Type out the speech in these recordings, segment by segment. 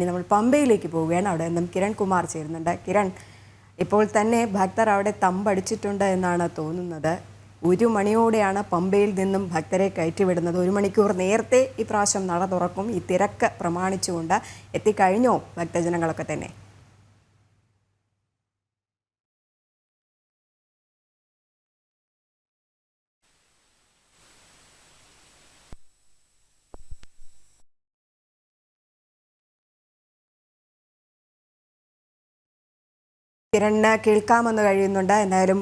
ഇനി നമ്മൾ പമ്പയിലേക്ക് പോവുകയാണ്. അവിടെ നിന്നും കിരൺ കുമാർ ചേരുന്നുണ്ട്. കിരൺ ഇപ്പോൾ തന്നെ ഭക്തർ അവിടെ തമ്പടിച്ചിട്ടുണ്ട് എന്നാണ് തോന്നുന്നത്. ഒരു മണിയോടെയാണ് പമ്പയിൽ നിന്നും ഭക്തരെ കയറ്റിവിടുന്നത്. ഒരു മണിക്കൂർ നേരത്തെ ഈ പ്രാവശ്യം നട തുറക്കും. ഈ തിരക്ക് പ്രമാണിച്ചുകൊണ്ട് എത്തിക്കഴിഞ്ഞോ ഭക്തജനങ്ങളൊക്കെ തന്നെ? കിരണ് കേൾക്കാമെന്ന് കഴിയുന്നുണ്ട്. എന്തായാലും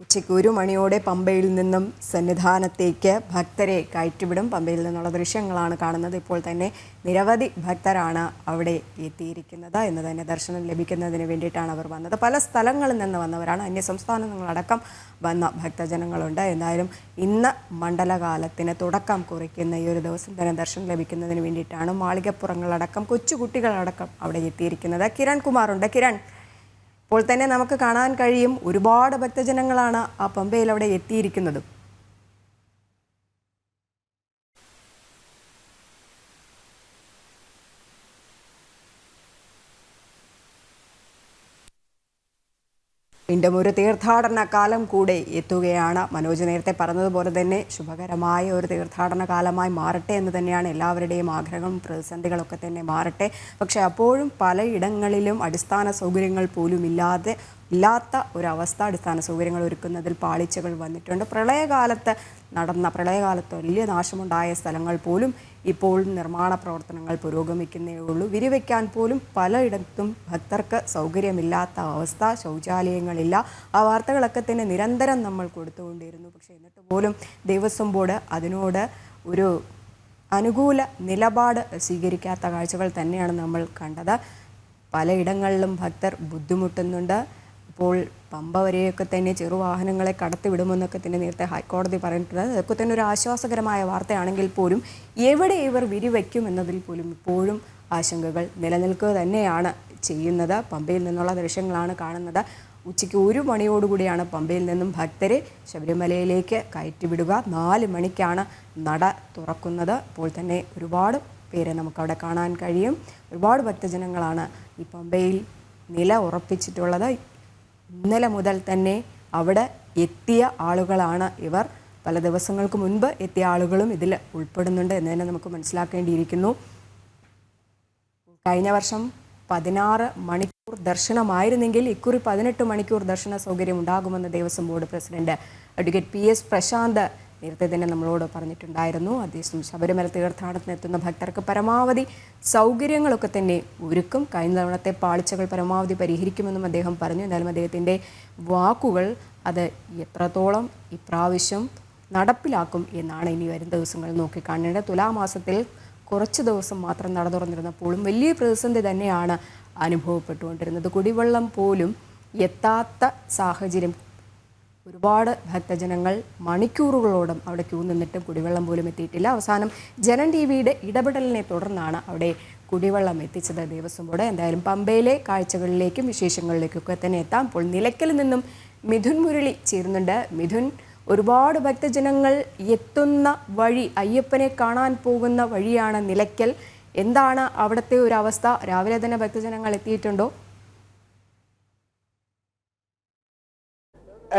ഉച്ചയ്ക്ക് ഒരു മണിയോടെ പമ്പയിൽ നിന്നും സന്നിധാനത്തേക്ക് ഭക്തരെ കയറ്റിവിടും. പമ്പയിൽ നിന്നുള്ള ദൃശ്യങ്ങളാണ് കാണുന്നത്. ഇപ്പോൾ തന്നെ നിരവധി ഭക്തരാണ് അവിടെ എത്തിയിരിക്കുന്നത് എന്ന് തന്നെ ദർശനം ലഭിക്കുന്നതിന് വേണ്ടിയിട്ടാണ് അവർ വന്നത്. പല സ്ഥലങ്ങളിൽ നിന്ന് വന്നവരാണ്. അന്യ സംസ്ഥാനങ്ങളടക്കം വന്ന ഭക്തജനങ്ങളുണ്ട്. എന്തായാലും ഇന്ന് മണ്ഡലകാലത്തിന് തുടക്കം കുറിക്കുന്ന ഈ ഒരു ദിവസം തന്നെ ദർശനം ലഭിക്കുന്നതിന് വേണ്ടിയിട്ടാണ് മാളികപ്പുറങ്ങളടക്കം കൊച്ചുകുട്ടികളടക്കം അവിടെ എത്തിയിരിക്കുന്നത്. കിരൺ കുമാറുണ്ട്. കിരൺ. ഇപ്പോൾ തന്നെ നമുക്ക് കാണാൻ കഴിയും ഒരുപാട് ഭക്തജനങ്ങളാണ് ആ പമ്പയിൽ അവിടെ എത്തിയിരിക്കുന്നത്. വീണ്ടും ഒരു തീർത്ഥാടന കാലം കൂടെ എത്തുകയാണ്. മനോജ് നേരത്തെ പറഞ്ഞതുപോലെ തന്നെ ശുഭകരമായ ഒരു തീർത്ഥാടന കാലമായി മാറട്ടെ എന്ന് തന്നെയാണ് എല്ലാവരുടെയും ആഗ്രഹം. പ്രതിസന്ധികളൊക്കെ തന്നെ മാറട്ടെ. പക്ഷെ അപ്പോഴും പലയിടങ്ങളിലും അടിസ്ഥാന സൗകര്യങ്ങൾ പോലും ഇല്ലാതെ ഇല്ലാത്ത ഒരവസ്ഥ അടിസ്ഥാന സൗകര്യങ്ങൾ ഒരുക്കുന്നതിൽ പാളിച്ചകൾ വന്നിട്ടുണ്ട്. പ്രളയകാലത്ത് നടന്ന പ്രളയകാലത്ത് വലിയ നാശമുണ്ടായ സ്ഥലങ്ങൾ പോലും ഇപ്പോൾ നിർമ്മാണ പ്രവർത്തനങ്ങൾ പുരോഗമിക്കുന്നേ ഉള്ളൂ. വിരിവെക്കാൻ പോലും പലയിടത്തും ഭക്തർക്ക് സൗകര്യമില്ലാത്ത അവസ്ഥ ശൗചാലയങ്ങളില്ല. ആ വാർത്തകളൊക്കെ തന്നെ നിരന്തരം നമ്മൾ കൊടുത്തുകൊണ്ടിരുന്നു. പക്ഷേ എന്നിട്ട് പോലും ദേവസ്വം ബോർഡ് അതിനോട് ഒരു അനുകൂല നിലപാട് സ്വീകരിക്കാത്ത കാഴ്ചകൾ തന്നെയാണ് നമ്മൾ കണ്ടത്. പലയിടങ്ങളിലും ഭക്തർ ബുദ്ധിമുട്ടുന്നുണ്ട്. ഇപ്പോൾ പമ്പ വരെയൊക്കെ തന്നെ ചെറുവാഹനങ്ങളെ കടത്തിവിടുമെന്നൊക്കെ തന്നെ നേരത്തെ ഹൈക്കോടതി പറഞ്ഞിട്ടുണ്ട്. അതൊക്കെ തന്നെ ഒരു ആശ്വാസകരമായ വാർത്തയാണെങ്കിൽ പോലും എവിടെ ഇവർ വിരിവയ്ക്കും എന്നതിൽ പോലും ഇപ്പോഴും ആശങ്കകൾ നിലനിൽക്കുക തന്നെയാണ് ചെയ്യുന്നത്. പമ്പയിൽ നിന്നുള്ള ദൃശ്യങ്ങളാണ് കാണുന്നത്. ഉച്ചയ്ക്ക് ഒരു മണിയോടുകൂടിയാണ് പമ്പയിൽ നിന്നും ഭക്തരെ ശബരിമലയിലേക്ക് കയറ്റിവിടുക നാല് മണിക്കാണ് നട തുറക്കുന്നത്. അപ്പോൾ തന്നെ ഒരുപാട് പേരെ നമുക്കവിടെ കാണാൻ കഴിയും. ഒരുപാട് ഭക്തജനങ്ങളാണ് ഈ പമ്പയിൽ നില ഉറപ്പിച്ചിട്ടുള്ളത്. ഇന്നലെ മുതൽ തന്നെ അവിടെ എത്തിയ ആളുകളാണ് ഇവർ. പല ദിവസങ്ങൾക്ക് മുൻപ് എത്തിയ ആളുകളും ഇതിൽ ഉൾപ്പെടുന്നുണ്ട് എന്ന് തന്നെ നമുക്ക് മനസ്സിലാക്കേണ്ടിയിരിക്കുന്നു. കഴിഞ്ഞ വർഷം പതിനാറ് മണിക്കൂർ ദർശനമായിരുന്നെങ്കിൽ ഇക്കുറി പതിനെട്ട് മണിക്കൂർ ദർശന സൗകര്യം ഉണ്ടാകുമെന്ന് Devaswom board president advocate P S Prashanth നേരത്തെ തന്നെ നമ്മളോട് പറഞ്ഞിട്ടുണ്ടായിരുന്നു. അദ്ദേഹം ശബരിമല തീർത്ഥാടനത്തിനെത്തുന്ന ഭക്തർക്ക് പരമാവധി സൗകര്യങ്ങളൊക്കെ തന്നെ ഒരുക്കും. കഴിഞ്ഞ തവണത്തെ പാളിച്ചകൾ പരമാവധി പരിഹരിക്കുമെന്നും അദ്ദേഹം പറഞ്ഞു. എന്നാലും അദ്ദേഹത്തിന്റെ വാക്കുകൾ അത് എത്രത്തോളം ഇപ്രാവശ്യം നടപ്പിലാക്കും എന്നാണ് ഇനി വരും ദിവസങ്ങൾ നോക്കിക്കാണേണ്ടത് തുലാമാസത്തിൽ കുറച്ച് ദിവസം മാത്രം നട തുറന്നിരുന്നപ്പോഴും വലിയ പ്രതിസന്ധി തന്നെയാണ് അനുഭവപ്പെട്ടുകൊണ്ടിരുന്നത്. കുടിവെള്ളം പോലും എത്താത്ത സാഹചര്യം ഒരുപാട് ഭക്തജനങ്ങൾ മണിക്കൂറുകളോടും അവിടെ ക്യൂ നിന്നിട്ടും കുടിവെള്ളം പോലും എത്തിയിട്ടില്ല. അവസാനം ജനൻ ടി വിയുടെ ഇടപെടലിനെ തുടർന്നാണ് അവിടെ കുടിവെള്ളം എത്തിച്ചത്. ദേവസ്വം ബോർഡ് എന്തായാലും പമ്പയിലെ കാഴ്ചകളിലേക്കും വിശേഷങ്ങളിലേക്കൊക്കെ തന്നെ എത്താം. ഇപ്പോൾ നിലയ്ക്കൽ നിന്നും മിഥുൻ മുരളി ചേരുന്നുണ്ട്. മിഥുൻ ഒരുപാട് ഭക്തജനങ്ങൾ എത്തുന്ന വഴി അയ്യപ്പനെ കാണാൻ പോകുന്ന വഴിയാണ് നിലയ്ക്കൽ. എന്താണ് അവിടുത്തെ ഒരു അവസ്ഥ? രാവിലെ തന്നെ ഭക്തജനങ്ങൾ എത്തിയിട്ടുണ്ടോ?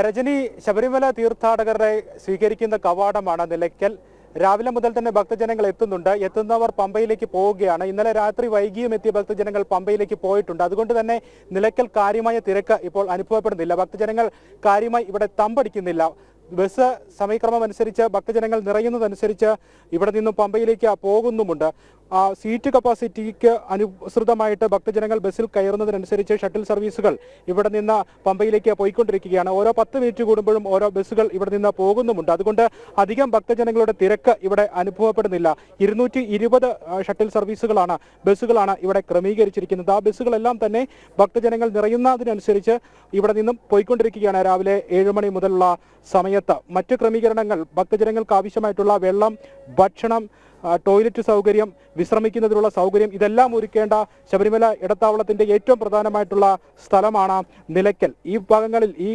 രജനി ശബരിമല തീർത്ഥാടകരെ സ്വീകരിക്കുന്ന കവാടമാണ് നിലയ്ക്കൽ. രാവിലെ മുതൽ തന്നെ ഭക്തജനങ്ങൾ എത്തുന്നുണ്ട്. എത്തുന്നവർ പമ്പയിലേക്ക് പോവുകയാണ്. ഇന്നലെ രാത്രി വൈകിയും എത്തിയ ഭക്തജനങ്ങൾ പമ്പയിലേക്ക് പോയിട്ടുണ്ട്. അതുകൊണ്ട് തന്നെ നിലയ്ക്കൽ കാര്യമായ തിരക്ക് ഇപ്പോൾ അനുഭവപ്പെടുന്നില്ല. ഭക്തജനങ്ങൾ കാര്യമായി ഇവിടെ തമ്പടിക്കുന്നില്ല. ബസ് സമയക്രമം അനുസരിച്ച് ഭക്തജനങ്ങൾ നിറയുന്നതനുസരിച്ച് ഇവിടെ നിന്നും പമ്പയിലേക്ക് പോകുന്നുമുണ്ട്. സീറ്റ് കപ്പാസിറ്റിക്ക് അനുസൃതമായിട്ട് ഭക്തജനങ്ങൾ ബസ്സിൽ കയറുന്നതിനനുസരിച്ച് ഷട്ടിൽ സർവീസുകൾ ഇവിടെ നിന്ന് പമ്പയിലേക്ക് പോയിക്കൊണ്ടിരിക്കുകയാണ്. ഓരോ പത്ത് മിനിറ്റ് കൂടുമ്പോഴും ഓരോ ബസ്സുകൾ ഇവിടെ നിന്ന് പോകുന്നുമുണ്ട്. അതുകൊണ്ട് അധികം ഭക്തജനങ്ങളുടെ തിരക്ക് ഇവിടെ അനുഭവപ്പെടുന്നില്ല. ഇരുന്നൂറ്റി ഇരുപത് ഷട്ടിൽ സർവീസുകളാണ് ബസ്സുകളാണ് ഇവിടെ ക്രമീകരിച്ചിരിക്കുന്നത്. ആ ബസ്സുകളെല്ലാം തന്നെ ഭക്തജനങ്ങൾ നിറയുന്നതിനനുസരിച്ച് ഇവിടെ നിന്നും പോയിക്കൊണ്ടിരിക്കുകയാണ് രാവിലെ ഏഴ് മണി മുതലുള്ള സമയത്ത്. മറ്റു ക്രമീകരണങ്ങൾ ഭക്തജനങ്ങൾക്ക് ആവശ്യമായിട്ടുള്ള വെള്ളം ഭക്ഷണം ടോയ്ലറ്റ് സൗകര്യം വിശ്രമിക്കുന്നതിനുള്ള സൗകര്യം ഇതെല്ലാം ഒരുക്കേണ്ട ശബരിമല ഇടത്താവളത്തിന്റെ ഏറ്റവും പ്രധാനമായിട്ടുള്ള സ്ഥലമാണ് നിലയ്ക്കൽ. ഈ ഭാഗങ്ങളിൽ ഈ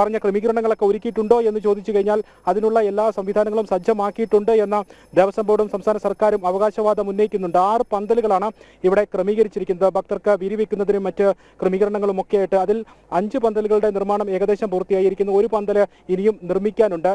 പറഞ്ഞ ക്രമീകരണങ്ങളൊക്കെ ഒരുക്കിയിട്ടുണ്ടോ എന്ന് ചോദിച്ചു കഴിഞ്ഞാൽ അതിനുള്ള എല്ലാ സംവിധാനങ്ങളും സജ്ജമാക്കിയിട്ടുണ്ട് എന്ന ദേവസ്വം ബോർഡും സംസ്ഥാന സർക്കാരും അവകാശവാദം ഉന്നയിക്കുന്നുണ്ട്. ആറ് പന്തലുകളാണ് ഇവിടെ ക്രമീകരിച്ചിരിക്കുന്നത്. ഭക്തർക്ക് വിരിവെക്കുന്നതിനും മറ്റ് ക്രമീകരണങ്ങളും ഒക്കെ ആയിട്ട് അതിൽ അഞ്ച് പന്തലുകളുടെ നിർമ്മാണം ഏകദേശം പൂർത്തിയായിരിക്കുന്നു. ഒരു പന്തൽ ഇനിയും നിർമ്മിക്കാനുണ്ട്.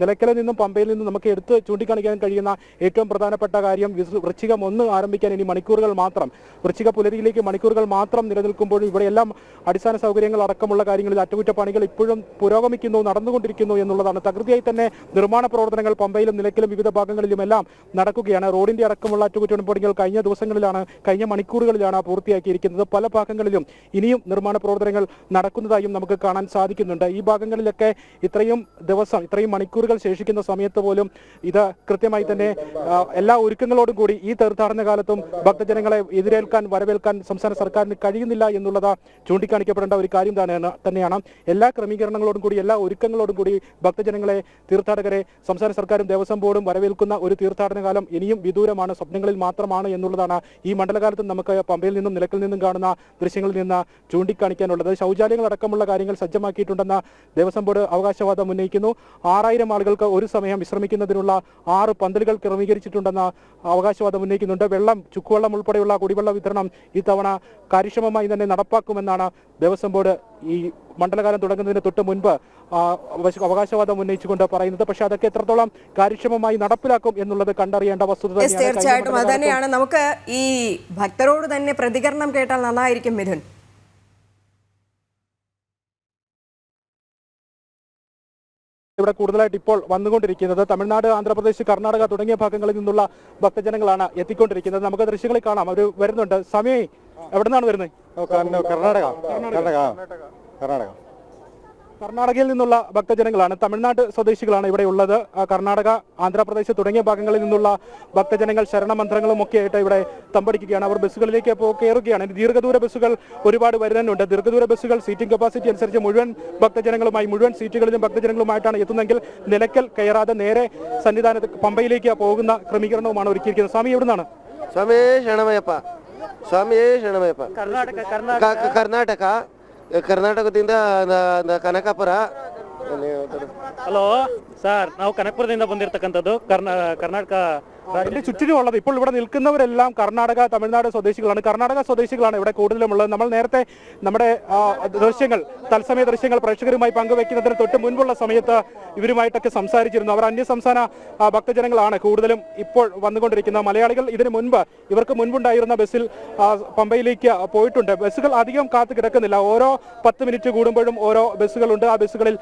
നിലയ്ക്കലിൽ നിന്നും പമ്പയിൽ നിന്നും നമുക്ക് എടുത്ത് ചൂണ്ടിക്കാണിക്കാൻ കഴിയുന്ന ഏറ്റവും പ്രധാനപ്പെട്ട കാര്യം വൃശ്ചികം ഒന്ന് ആരംഭിക്കാൻ ഇനി മണിക്കൂറുകൾ മാത്രം. വൃശ്ചിക പുലരിയിലേക്ക് മണിക്കൂറുകൾ മാത്രം നിലനിൽക്കുമ്പോഴും ഇവിടെയെല്ലാം അടിസ്ഥാന സൗകര്യങ്ങൾ അടക്കമുള്ള കാര്യങ്ങളിൽ അറ്റകുറ്റപ്പണികൾ ഇപ്പോഴും പുരോഗമിക്കുന്നു നടന്നുകൊണ്ടിരിക്കുന്നു എന്നുള്ളതാണ്. തകൃതിയായി തന്നെ നിർമ്മാണ പ്രവർത്തനങ്ങൾ പമ്പയിലും നിലയ്ക്കലും വിവിധ ഭാഗങ്ങളിലും എല്ലാം നടക്കുകയാണ്. റോഡിന്റെ അടക്കമുള്ള അറ്റകുറ്റപ്പണികൾ കഴിഞ്ഞ ദിവസങ്ങളിലാണ് കഴിഞ്ഞ മണിക്കൂറുകളിലാണ് പൂർത്തിയാക്കിയിരിക്കുന്നത്. പല ഭാഗങ്ങളിലും ഇനിയും നിർമ്മാണ പ്രവർത്തനങ്ങൾ നടക്കുന്നതായും നമുക്ക് കാണാൻ സാധിക്കുന്നുണ്ട്. ഈ ഭാഗങ്ങളിലൊക്കെ ഇത്രയും ദിവസം ഇത്രയും മണിക്കൂറുകൾ ശേഷിക്കുന്ന സമയത്ത് പോലും ഇത് കൃത്യമായി തന്നെ എല്ലാ ഒരുക്കങ്ങളോടും കൂടി ഈ തീർത്ഥാടന കാലത്തും ഭക്തജനങ്ങളെ എതിരേൽക്കാൻ വരവേൽക്കാൻ സംസ്ഥാന സർക്കാരിന് കഴിയുന്നില്ല എന്നുള്ളത് ചൂണ്ടിക്കാണിക്കപ്പെടേണ്ട ഒരു കാര്യം തന്നെയാണ് തന്നെയാണ്. എല്ലാ ക്രമീകരണങ്ങളോടും കൂടി എല്ലാ ഒരുക്കങ്ങളോടും കൂടി ഭക്തജനങ്ങളെ തീർത്ഥാടകരെ സംസ്ഥാന സർക്കാരും ദേവസ്വം ബോർഡും വരവേൽക്കുന്ന ഒരു തീർത്ഥാടന കാലം ഇനിയും വിദൂരമാണ് സ്വപ്നങ്ങളിൽ മാത്രമാണ് എന്നുള്ളതാണ് ഈ മണ്ഡലകാലത്ത് നമുക്ക് പമ്പയിൽ നിന്നും നിലക്കിൽ നിന്നും കാണുന്ന ദൃശ്യങ്ങളിൽ നിന്ന് ചൂണ്ടിക്കാണിക്കാനുള്ളത്. ശൗചാലയങ്ങൾ അടക്കമുള്ള കാര്യങ്ങൾ സജ്ജമാക്കിയിട്ടുണ്ടെന്ന ദേവസ്വം ബോർഡ് അവകാശവാദം ഉന്നയിക്കുന്നു. ആറായിരം ആളുകൾക്ക് ഒരു സമയം വിശ്രമിക്കുന്നതിനുള്ള ആറ് പന്തലുകൾ ക്രമീകരിച്ചിട്ടുണ്ടെന്ന അവകാശവാദം ഉന്നയിക്കുന്നുണ്ട്. വെള്ളം ചുക്കുവെള്ളം ഉൾപ്പെടെയുള്ള കുടിവെള്ള വിതരണം ഇത്തവണ കാര്യക്ഷമമായി തന്നെ നടപ്പാക്കുമെന്നാണ് ദേവസ്വം ബോർഡ് ഈ മണ്ഡലകാലം തുടങ്ങുന്നതിന് തൊട്ട് മുൻപ് അവകാശവാദം ഉന്നയിച്ചുകൊണ്ട് പറയുന്നത്. പക്ഷെ അതൊക്കെ എത്രത്തോളം കാര്യക്ഷമമായി നടപ്പിലാക്കും എന്നുള്ളത് കണ്ടറിയേണ്ട വസ്തുത തീർച്ചയായിട്ടും. അത് തന്നെയാണ് നമുക്ക് ഈ ഭക്തരോട് തന്നെ പ്രതികരണം കേട്ടാൽ നന്നായിരിക്കും മിഥുൻ. ഇവിടെ കൂടുതലായിട്ട് ഇപ്പോൾ വന്നുകൊണ്ടിരിക്കുന്നത് തമിഴ്നാട് ആന്ധ്രാപ്രദേശ് കർണാടക തുടങ്ങിയ ഭാഗങ്ങളിൽ നിന്നുള്ള ഭക്തജനങ്ങളാണ് എത്തിക്കൊണ്ടിരിക്കുന്നത്. നമുക്ക് ദൃശ്യങ്ങളിൽ കാണാം. അവർ വരുന്നുണ്ട്. സമയം എവിടെ നിന്നാണ് വരുന്നത് കർണാടക. കർണാടക. കർണാടക. കർണാടകയിൽ നിന്നുള്ള ഭക്തജനങ്ങളാണ് തമിഴ്നാട് സ്വദേശികളാണ് ഇവിടെ ഉള്ളത്. കർണാടക ആന്ധ്രാപ്രദേശ് തുടങ്ങിയ ഭാഗങ്ങളിൽ നിന്നുള്ള ഭക്തജനങ്ങൾ ശരണമന്ത്രങ്ങളും ഒക്കെ ആയിട്ട് ഇവിടെ തമ്പടിക്കുകയാണ്. അവർ ബസ്സുകളിലേക്ക് കയറുകയാണ്. ദീർഘദൂര ബസ്സുകൾ ഒരുപാട് വരുന്നുണ്ട്. ദീർഘദൂര ബസ്സുകൾ സീറ്റിംഗ് കപ്പാസിറ്റി അനുസരിച്ച് മുഴുവൻ ഭക്തജനങ്ങളുമായി മുഴുവൻ സീറ്റുകളിലും ഭക്തജനങ്ങളുമായിട്ടാണ് എത്തുന്നെങ്കിൽ നിലയ്ക്കൽ കയറാതെ നേരെ സന്നിധാനത്ത് പമ്പയിലേക്ക് പോകുന്ന ക്രമീകരണവുമാണ് ഒരുക്കിയിരിക്കുന്നത്. സ്വാമി എവിടുന്നാണ്? സ്വാമി സ്വാമിയേ കർണാടക കർണാടക. ಕರ್ನಾಟಕದಿಂದ ಕನಕಪುರ. ಹಲೋ ಸರ್ ನಾವು ಕನಕಪುರದಿಂದ ಬಂದಿರತಕ್ಕಂಥದ್ದು. ಕರ್ನಾ ಕರ್ನಾಟಕ ഇതിന്റെ ചുറ്റിനുമുള്ളത് ഇപ്പോൾ ഇവിടെ നിൽക്കുന്നവരെല്ലാം കർണാടക തമിഴ്നാട് സ്വദേശികളാണ്. കർണാടക സ്വദേശികളാണ് ഇവിടെ കൂടുതലും ഉള്ളത് നമ്മൾ നേരത്തെ നമ്മുടെ ദൃശ്യങ്ങൾ തത്സമയ ദൃശ്യങ്ങൾ പ്രേക്ഷകരുമായി പങ്കുവെക്കുന്നതിന് തൊട്ട് മുൻപുള്ള സമയത്ത് ഇവരുമായിട്ടൊക്കെ സംസാരിച്ചിരുന്നു. അവർ അന്യസംസ്ഥാന ഭക്തജനങ്ങളാണ് കൂടുതലും ഇപ്പോൾ വന്നുകൊണ്ടിരിക്കുന്നത്. മലയാളികൾ ഇതിനു മുൻപ് ഇവർക്ക് മുൻപുണ്ടായിരുന്ന ബസ്സിൽ പമ്പയിലേക്ക് പോയിട്ടുണ്ട്. ബസ്സുകൾ അധികം കാത്തു കിടക്കുന്നില്ല. ഓരോ പത്ത് മിനിറ്റ് കൂടുമ്പോഴും ഓരോ ബസ്സുകളുണ്ട്. ആ ബസ്സുകളിൽ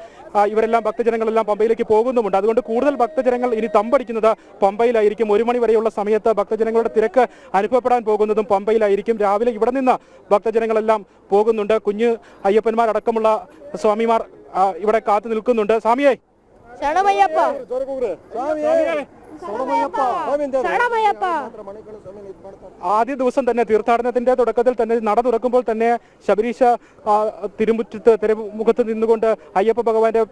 ഇവരെല്ലാം ഭക്തജനങ്ങളെല്ലാം പമ്പയിലേക്ക് പോകുന്നുമുണ്ട്. അതുകൊണ്ട് കൂടുതൽ ഭക്തജനങ്ങൾ ഇനി തമ്പടിക്കുന്നത് പമ്പയിലായിരിക്കും. ഒരു മണി വരെയുള്ള സമയത്ത് ഭക്തജനങ്ങളുടെ തിരക്ക് അനുഭവപ്പെടാൻ പോകുന്നതും പമ്പയിലായിരിക്കും. രാവിലെ ഇവിടെ നിന്ന് ഭക്തജനങ്ങളെല്ലാം പോകുന്നുണ്ട്. കുഞ്ഞ് അയ്യപ്പന്മാരടക്കമുള്ള സ്വാമിമാർ ഇവിടെ കാത്തു നിൽക്കുന്നുണ്ട്. സ്വാമിയെ. ആദ്യ ദിവസം തന്നെ തീർത്ഥാടനത്തിന്റെ തുടക്കത്തിൽ തന്നെ നട തുറക്കുമ്പോൾ തന്നെ ശബരീശ തിരുമുറ്റത്ത് തിരുമുഖത്ത് നിന്നുകൊണ്ട് അയ്യപ്പ ഭഗവാന്റെ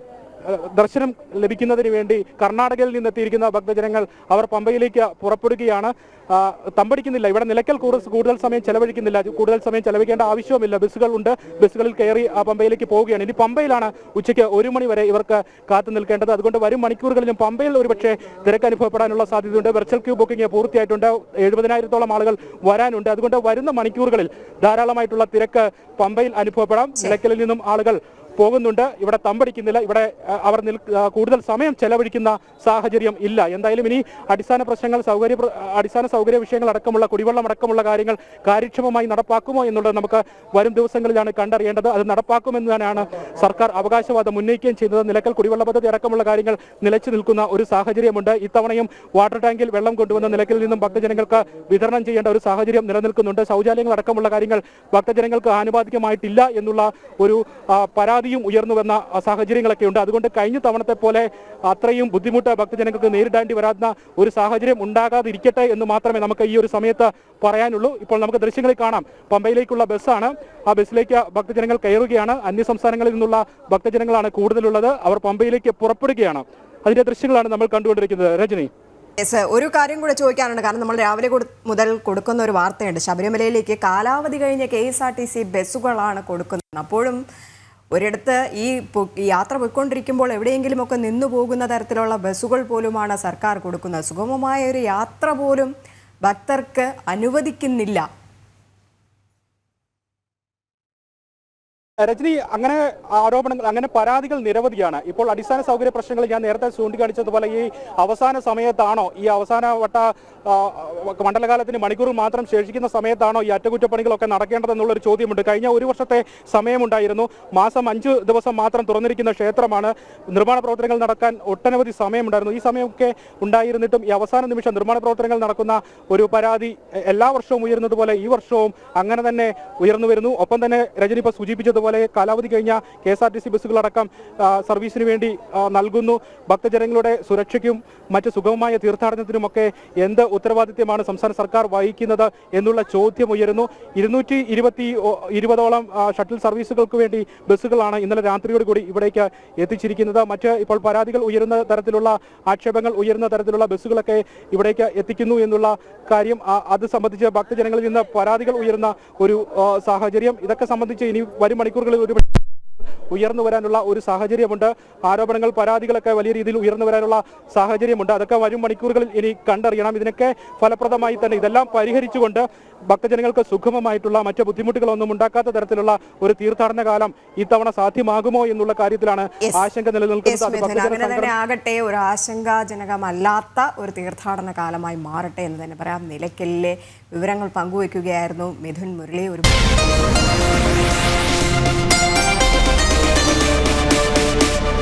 ദർശനം ലഭിക്കുന്നതിന് വേണ്ടി കർണാടകയിൽ നിന്നെത്തിയിരിക്കുന്ന ഭക്തജനങ്ങൾ അവർ പമ്പയിലേക്ക് പുറപ്പെടുകയാണ്. തമ്പടിക്കുന്നില്ല. ഇവിടെ നിലയ്ക്കൽ കൂടുതൽ കൂടുതൽ സമയം ചെലവഴിക്കുന്നില്ല. കൂടുതൽ സമയം ചെലവഴിക്കേണ്ട ആവശ്യവുമില്ല. ബസ്സുകൾ ഉണ്ട്. ബസ്സുകളിൽ കയറി ആ പമ്പയിലേക്ക് പോവുകയാണ്. ഇനി പമ്പയിലാണ് ഉച്ചയ്ക്ക് ഒരു മണി വരെ ഇവർക്ക് കാത്തു നിൽക്കേണ്ടത്. അതുകൊണ്ട് വരും മണിക്കൂറുകളിലും പമ്പയിൽ ഒരുപക്ഷെ തിരക്ക് അനുഭവപ്പെടാനുള്ള സാധ്യതയുണ്ട്. വെർച്വൽ ക്യൂ ബുക്കിംഗ് പൂർത്തിയായിട്ടുണ്ട്. എഴുപതിനായിരത്തോളം ആളുകൾ വരാനുണ്ട്. അതുകൊണ്ട് വരുന്ന മണിക്കൂറുകളിൽ ധാരാളമായിട്ടുള്ള തിരക്ക് പമ്പയിൽ അനുഭവപ്പെടാം. നിലയ്ക്കലിൽ നിന്നും ആളുകൾ പോകുന്നുണ്ട്. ഇവിടെ തമ്പടിക്കുന്നില്ല. ഇവിടെ അവർ കൂടുതൽ സമയം ചെലവഴിക്കുന്ന സാഹചര്യം ഇല്ല. എന്തായാലും ഇനി അടിസ്ഥാന പ്രശ്നങ്ങൾ സൗകര്യ അടിസ്ഥാന സൗകര്യ വിഷയങ്ങൾ അടക്കമുള്ള കുടിവെള്ളം അടക്കമുള്ള കാര്യങ്ങൾ കാര്യക്ഷമമായി നടപ്പാക്കുമോ എന്നുള്ളത് നമുക്ക് വരും ദിവസങ്ങളിലാണ് കണ്ടറിയേണ്ടത്. അത് നടപ്പാക്കുമെന്ന് തന്നെയാണ് സർക്കാർ അവകാശവാദം ഉന്നയിക്കുകയും ചെയ്യുന്നത്. നിലക്കൽ കുടിവെള്ള പദ്ധതി അടക്കമുള്ള കാര്യങ്ങൾ നിലച്ചു നിൽക്കുന്ന ഒരു സാഹചര്യമുണ്ട്. ഇത്തവണയും വാട്ടർ ടാങ്കിൽ വെള്ളം കൊണ്ടുവന്ന നിലക്കിൽ നിന്നും ഭക്തജനങ്ങൾക്ക് വിതരണം ചെയ്യേണ്ട ഒരു സാഹചര്യം നിലനിൽക്കുന്നുണ്ട്. ശൗചാലയങ്ങൾ അടക്കമുള്ള കാര്യങ്ങൾ ഭക്തജനങ്ങൾക്ക് ആനുപാതികമായിട്ടില്ല എന്നുള്ള ഒരു ആ, പരാതിയും ഉയർന്നു വന്ന സാഹചര്യങ്ങളൊക്കെ ഉണ്ട്. അതുകൊണ്ട് കഴിഞ്ഞ തവണത്തെ പോലെ അത്രയും ബുദ്ധിമുട്ട് ഭക്തജനങ്ങൾക്ക് നേരിടേണ്ടി വരാത്ത ഒരു സാഹചര്യം ഉണ്ടാകാതിരിക്കട്ടെ എന്ന് മാത്രമേ നമുക്ക് ഈ ഒരു സമയത്ത് പറയാനുള്ളൂ. ഇപ്പോൾ നമുക്ക് ദൃശ്യങ്ങളിൽ കാണാം. പമ്പയിലേക്കുള്ള ബസ്സാണ്. ആ ബസ്സിലേക്ക് ഭക്തജനങ്ങൾ കയറുകയാണ്. അന്യ സംസ്ഥാനങ്ങളിൽ നിന്നുള്ള ഭക്തജനങ്ങളാണ് കൂടുതലുള്ളത്. അവർ പമ്പയിലേക്ക് പുറപ്പെടുകയാണ്. അതിന്റെ ദൃശ്യങ്ങളാണ് നമ്മൾ കണ്ടുകൊണ്ടിരിക്കുന്നത്. രജനി. യെസ് ഒരു കാര്യം കൂടെ ചോദിക്കാനുണ്ട്. കാരണം നമ്മൾ രാവിലെ മുതൽ കൊടുക്കുന്ന ഒരു വാർത്തയുണ്ട്. ശബരിമലയിലേക്ക് കാലാവധി കഴിഞ്ഞ K S R T C ബസ്സുകളാണ് കൊടുക്കുന്നത്. അപ്പോഴും ഒരിടത്ത് ഈ യാത്ര പോയിക്കൊണ്ടിരിക്കുമ്പോൾ എവിടെയെങ്കിലുമൊക്കെ നിന്നു പോകുന്ന തരത്തിലുള്ള ബസ്സുകൾ പോലുമാണ് സർക്കാർ കൊടുക്കുന്നത്. സുഗമമായ ഒരു യാത്ര പോലും ഭക്തർക്ക് അനുവദിക്കുന്നില്ല. രജനി അങ്ങനെ ആരോപണങ്ങൾ അങ്ങനെ പരാതികൾ നിരവധിയാണ്. ഇപ്പോൾ അടിസ്ഥാന സൗകര്യ പ്രശ്നങ്ങൾ ഞാൻ നേരത്തെ ചൂണ്ടിക്കാണിച്ചതുപോലെ ഈ അവസാന സമയത്താണോ ഈ അവസാന വട്ട മണ്ഡലകാലത്തിന് മണിക്കൂർ മാത്രം ശേഷിക്കുന്ന സമയത്താണോ ഈ അറ്റകുറ്റപ്പണികളൊക്കെ നടക്കേണ്ടതെന്നുള്ളൊരു ചോദ്യമുണ്ട്. കഴിഞ്ഞ ഒരു വർഷത്തെ സമയമുണ്ടായിരുന്നു. മാസം അഞ്ച് ദിവസം മാത്രം തുറന്നിരിക്കുന്ന ക്ഷേത്രമാണ്. നിർമ്മാണ പ്രവർത്തനങ്ങൾ നടക്കാൻ ഒട്ടനവധി സമയമുണ്ടായിരുന്നു. ഈ സമയമൊക്കെ ഉണ്ടായിരുന്നിട്ടും ഈ അവസാന നിമിഷം നിർമ്മാണ പ്രവർത്തനങ്ങൾ നടക്കുന്ന ഒരു പരാതി എല്ലാ വർഷവും ഉയരുന്നതുപോലെ ഈ വർഷവും അങ്ങനെ തന്നെ ഉയർന്നു വരുന്നു. ഒപ്പം തന്നെ രജനി ഇപ്പോൾ സൂചിപ്പിച്ചതുപോലെ കാലാവധി കഴിഞ്ഞ K S R T C ബസ്സുകളടക്കം സർവീസിന് വേണ്ടി നൽകുന്നു. ഭക്തജനങ്ങളുടെ സുരക്ഷയ്ക്കും മറ്റ് സുഗമമായ തീർത്ഥാടനത്തിനുമൊക്കെ എന്ത് ഉത്തരവാദിത്യമാണ് സംസ്ഥാന സർക്കാർ വഹിക്കുന്നത് എന്നുള്ള ചോദ്യം ഉയരുന്നു. ഇരുന്നൂറ്റി ഇരുപത്തി ഇരുപതോളം ഷട്ടിൽ സർവീസുകൾക്ക് വേണ്ടി ബസ്സുകളാണ് ഇന്നലെ രാത്രിയോട് കൂടി ഇവിടേക്ക് എത്തിച്ചിരിക്കുന്നത്. മറ്റ് ഇപ്പോൾ പരാതികൾ ഉയരുന്ന തരത്തിലുള്ള ആക്ഷേപങ്ങൾ ഉയരുന്ന തരത്തിലുള്ള ബസ്സുകളൊക്കെ ഇവിടേക്ക് എത്തിക്കുന്നു എന്നുള്ള കാര്യം അത് സംബന്ധിച്ച് ഭക്തജനങ്ങളിൽ നിന്ന് പരാതികൾ ഉയരുന്ന ഒരു സാഹചര്യം. ഇതൊക്കെ സംബന്ധിച്ച് ഇനി വരും മണിക്കൂറുകളിൽ ഒരു ഉയർന്നു വരാനുള്ള ഒരു സാഹചര്യമുണ്ട്. ആരോപണങ്ങൾ പരാതികളൊക്കെ വലിയ രീതിയിൽ ഉയർന്നു വരാനുള്ള സാഹചര്യമുണ്ട്. അതൊക്കെ വരും മണിക്കൂറുകളിൽ ഇനി കണ്ടറിയണം. ഇതിനൊക്കെ ഫലപ്രദമായി തന്നെ ഇതെല്ലാം പരിഹരിച്ചുകൊണ്ട് ഭക്തജനങ്ങൾക്ക് സുഗമമായിട്ടുള്ള മറ്റു ബുദ്ധിമുട്ടുകളൊന്നും ഉണ്ടാക്കാത്ത തരത്തിലുള്ള ഒരു തീർത്ഥാടന കാലം ഇത്തവണ സാധ്യമാകുമോ എന്നുള്ള കാര്യത്തിലാണ് ആശങ്ക നിലനിൽക്കുന്നത്. ആകട്ടെ ഒരു ആശങ്കാജനകമല്ലാത്ത ഒരു തീർത്ഥാടന കാലമായി മാറട്ടെ എന്ന് തന്നെ പറയാം. നിലയ്ക്കലിലെ വിവരങ്ങൾ പങ്കുവയ്ക്കുകയായിരുന്നു മിഥുൻ മുരളി. ഒരു